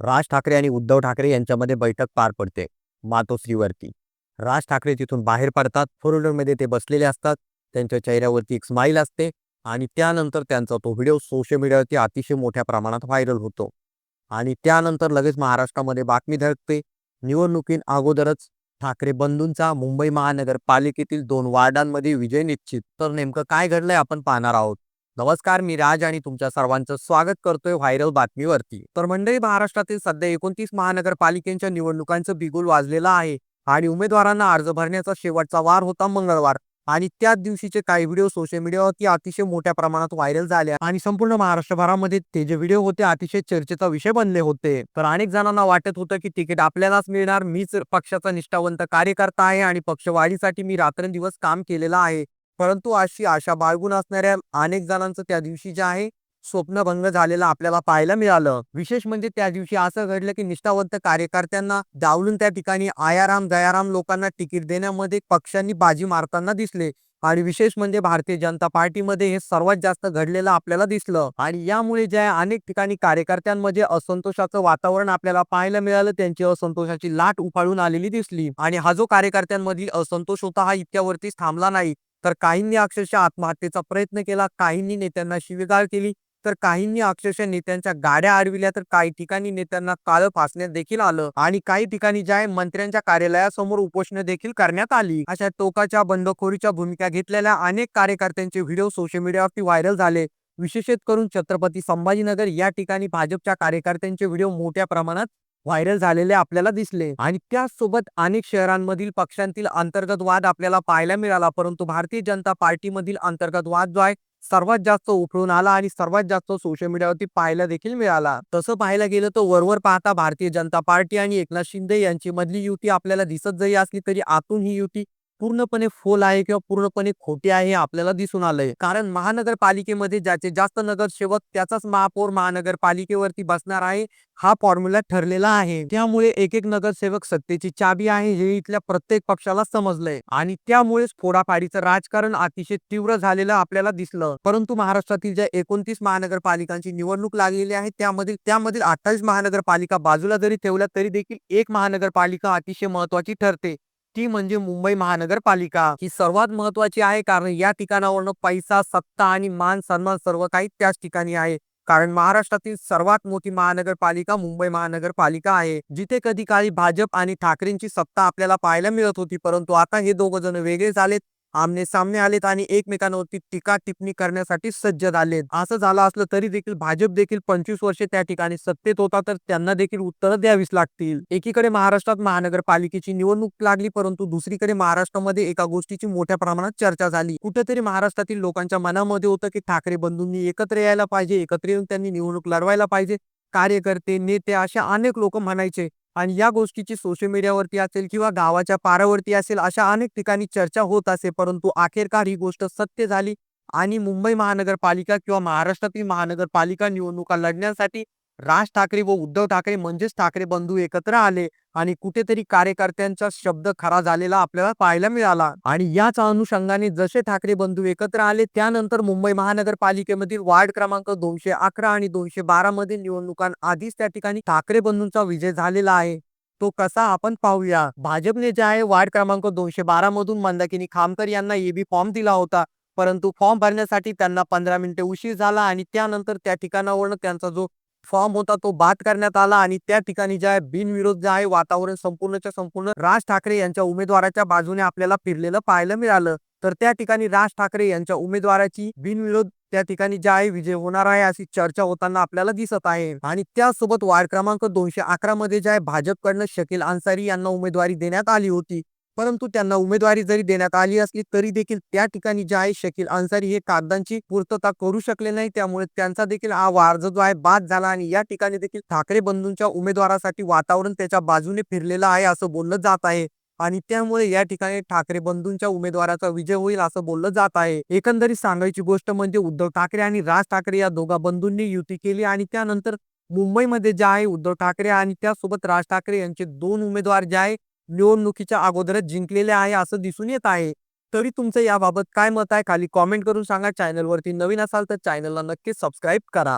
राज ठाकरे आणि उद्धव ठाकरे यांच्यामध्ये बैठक पार पडते मातोश्रीवरती. राज ठाकरे तिथून बाहेर पडतात फोर व्हीलरमध्ये ते बसलेले असतात त्यांच्या चेहऱ्यावरती एक स्माईल असते आणि त्यानंतर त्यांचा तो व्हिडिओ सोशल मीडियावरती अतिशय मोठ्या प्रमाणात व्हायरल होतो. आणि त्यानंतर लगेच महाराष्ट्रामध्ये बातमी धडकते. निवडणुकीन अगोदरच ठाकरे बंधूंचा मुंबई महानगरपालिकेतील दोन वार्डांमध्ये विजय निश्चित. तर नेमकं काय घडलंय आपण पाहणार आहोत. नमस्कार मी राज आणि तुमच्या सर्वांचं स्वागत करतोय व्हायरल बातमीवरती. तर मंडळी महाराष्ट्रातील सध्या एकोणतीस महानगरपालिकेच्या निवडणुकांचं बिगुल वाजलेलं आहे आणि उमेदवारांना अर्ज भरण्याचा शेवटचा वार होता मंगळवार आणि त्याच दिवशीचे काही व्हिडिओ सोशल मीडियावरती अतिशय मोठ्या प्रमाणात व्हायरल झाले आणि संपूर्ण महाराष्ट्रभरामध्ये ते जे व्हिडिओ होते अतिशय चर्चेचा विषय बनले होते. तर अनेक जणांना वाटत होतं की तिकीट आपल्यालाच मिळणार मीच पक्षाचा निष्ठावंत कार्यकर्ता आहे आणि पक्षवाढीसाठी मी रात्रंदिवस काम केलेलं आहे. परंतु अशी आशा बाळगून असणाऱ्या अनेक जणांचं त्या दिवशी जे आहे स्वप्नभंग झालेला आपल्याला पाहायला मिळालं. विशेष म्हणजे त्या दिवशी असं घडलं की निष्ठावंत कार्यकर्त्यांना डावलून त्या ठिकाणी आयाराम दयाराम लोकांना तिकीट देण्यामध्ये पक्षांनी बाजी मारताना दिसले. आणि विशेष म्हणजे भारतीय जनता पार्टीमध्ये हे सर्वात जास्त घडलेलं आपल्याला दिसलं. आणि यामुळे ज्या अनेक ठिकाणी कार्यकर्त्यांमध्ये असंतोषाचं वातावरण आपल्याला पाहायला मिळालं. त्यांची असंतोषाची लाट उफाळून आलेली दिसली. आणि हा जो कार्यकर्त्यांमधील असंतोष होता हा इतक्यावरतीच थांबला नाही. तर काहींनी अक्षरशः आत्महत्येचा प्रयत्न केला काहींनी नेत्यांना शिवीगाळ केली तर काहींनी अक्षरशः नेत्यांच्या गाड्या अडविल्या तर काही ठिकाणी नेत्यांना काळं फासण्यात देखील आलं आणि काही ठिकाणी ज्या आहे मंत्र्यांच्या कार्यालयासमोर उपोषण देखील करण्यात आली. अशा टोकाच्या बंडखोरीच्या भूमिका घेतलेल्या अनेक कार्यकर्त्यांचे व्हिडिओ सोशल मीडियावरती व्हायरल झाले. विशेषत करून छत्रपती संभाजीनगर या ठिकाणी भाजपच्या कार्यकर्त्यांचे व्हिडिओ मोठ्या प्रमाणात व्हायरल झालेले आपल्याला दिसले. आणि त्याचसोबत अनेक शहरांमधील पक्षांतील अंतर्गत वाद आपल्याला पाहायला मिळाला. परंतु भारतीय जनता पार्टीमधील अंतर्गत वाद जो आहे सर्वात जास्त उफळून आला आणि सर्वात जास्त सोशल मीडियावरती पाहायला देखील मिळाला. तसं पाहायला गेलं तर वरवर पाहता भारतीय जनता पार्टी आणि एकनाथ शिंदे यांची मधली युती आपल्याला दिसत जरी असली तरी आतून ही युती पूर्णपणे फोल आहे किंवा पूर्णपणे खोटी आहे हे आपल्याला दिसून आलंय. कारण महानगरपालिकेमध्ये ज्याचे जास्त नगरसेवक त्याचाच महापौर महानगरपालिकेवरती बसणार आहे हा फॉर्म्युला ठरलेला आहे. त्यामुळे एक एक नगरसेवक सत्तेची चाबी आहे हे इथल्या प्रत्येक पक्षाला समजलंय. आणि त्यामुळेच फोडाफाडीचं राजकारण अतिशय तीव्र झालेलं आपल्याला दिसलं. परंतु महाराष्ट्रातील ज्या एकोणतीस महानगरपालिकांची निवडणूक लागलेली आहे त्यामधील त्यामधील अठ्ठावीस महानगरपालिका बाजूला जरी ठेवल्या तरी देखील एक महानगरपालिका अतिशय महत्वाची ठरते. ती म्हणजे मुंबई महानगरपालिका. ही सर्वात महत्वाची आहे कारण या ठिकाणावरनं पैसा सत्ता आणि मान सन्मान सर्व काही त्याच ठिकाणी आहे. कारण महाराष्ट्रातील सर्वात मोठी महानगरपालिका मुंबई महानगरपालिका आहे. जिथे कधी काळी भाजप आणि ठाकरेंची सत्ता आपल्याला पाहायला मिळत होती परंतु आता हे दोघ जण वेगळे झालेत. आमने सामने आलेत आणि एकमेकांवरती टीका टिप्पणी करण्यासाठी सज्ज झालेत. असं झालं असलं तरी देखील भाजप देखील पंचवीस वर्षे त्या ठिकाणी सत्तेत होता तर त्यांना देखील उत्तरं द्यावीच लागतील. एकीकडे महाराष्ट्रात महानगरपालिकेची निवडणूक लागली परंतु दुसरीकडे महाराष्ट्रामध्ये एका गोष्टीची मोठ्या प्रमाणात चर्चा झाली. कुठेतरी महाराष्ट्रातील लोकांच्या मनामध्ये होतं की ठाकरे बंधूंनी एकत्र यायला पाहिजे एकत्र येऊन त्यांनी निवडणूक लढवायला पाहिजे. कार्यकर्ते नेते अशा अनेक लोक म्हणायचे आणि या गोष्टीची सोशल मीडियावरती असेल किंवा गावाच्या पारावरती असेल अशा अनेक ठिकाणी चर्चा होत असे परंतु अखेरकार ही गोष्ट सत्य झाली आणि मुंबई महानगरपालिका किंवा महाराष्ट्रातील महानगरपालिका निवडणुका लढण्यासाठी राज ठाकरे व उद्धव ठाकरे म्हणजेच ठाकरे बंधू एकत्र आले आणि कुठेतरी कार्यकर्त्यांचा शब्द खरा झालेला आपल्याला पाहायला मिळाला. आणि याच अनुषंगाने जसे ठाकरे बंधू एकत्र आले त्यानंतर मुंबई महानगरपालिकेमधील वार्ड क्रमांक दोनशे अकरा आणि दोनशे बारा मध्ये निवडणुकांआधीच त्या ठिकाणी ठाकरे बंधूंचा विजय झालेला आहे. तो कसा आपण पाहूया. भाजपने जे आहे वार्ड क्रमांक दोनशे बारा मधून मंदाकिनी खामकर यांना एबी फॉर्म दिला होता. परंतु फॉर्म भरण्यासाठी त्यांना पंधरा मिनिटे उशीर झाला आणि त्यानंतर त्या ठिकाणावरून त्यांचा जो फॉर्म होता तो बाद करण्यात आला आणि त्या ठिकाणी जे आहे बिनविरोध जे आहे वातावरण संपूर्णच्या संपूर्ण राज ठाकरे यांच्या उमेदवाराच्या बाजूने आपल्याला फिरलेलं पाहायला मिळालं. तर त्या ठिकाणी राज ठाकरे यांच्या उमेदवाराची बिनविरोध त्या ठिकाणी जे आहे विजय होणार आहे अशी चर्चा होताना आपल्याला दिसत आहे. आणि त्यासोबत वार्ड क्रमांक दोनशे अकरा मध्ये जे आहे भाजपकडनं शकील अन्सारी यांना उमेदवारी देण्यात आली होती. परंतु त्यांना उमेदवारी जरी देण्यात आली असली तरी देखील त्या ठिकाणी जे आहे शकील अन्सारी हे कागदांची पूर्तता करू शकले नाही. त्यामुळे त्यांचा देखील हा अर्ज जो आहे बाद झाला आणि या ठिकाणी देखील ठाकरे बंधूंच्या उमेदवारासाठी वातावरण त्याच्या बाजूने फिरलेलं आहे असं बोललं जात आहे. आणि त्यामुळे या ठिकाणी ठाकरे बंधूंच्या उमेदवाराचा विजय होईल असं बोललं जात आहे. एकंदरीत सांगायची गोष्ट म्हणजे उद्धव ठाकरे आणि राज ठाकरे या दोघा बंधूंनी युती केली आणि त्यानंतर मुंबईमध्ये जे आहे उद्धव ठाकरे आणि त्यासोबत राज ठाकरे यांचे दोन उमेदवार जे आहे निवडणुकीच्या अगोदरच जिंकलेले आहे असं दिसून येत आहे. तरी तुमचं याबाबत काय मत आहे? खाली कॉमेंट करून सांगा. चॅनलवरती नवीन असाल तर चॅनलला नक्कीच सबस्क्राईब करा.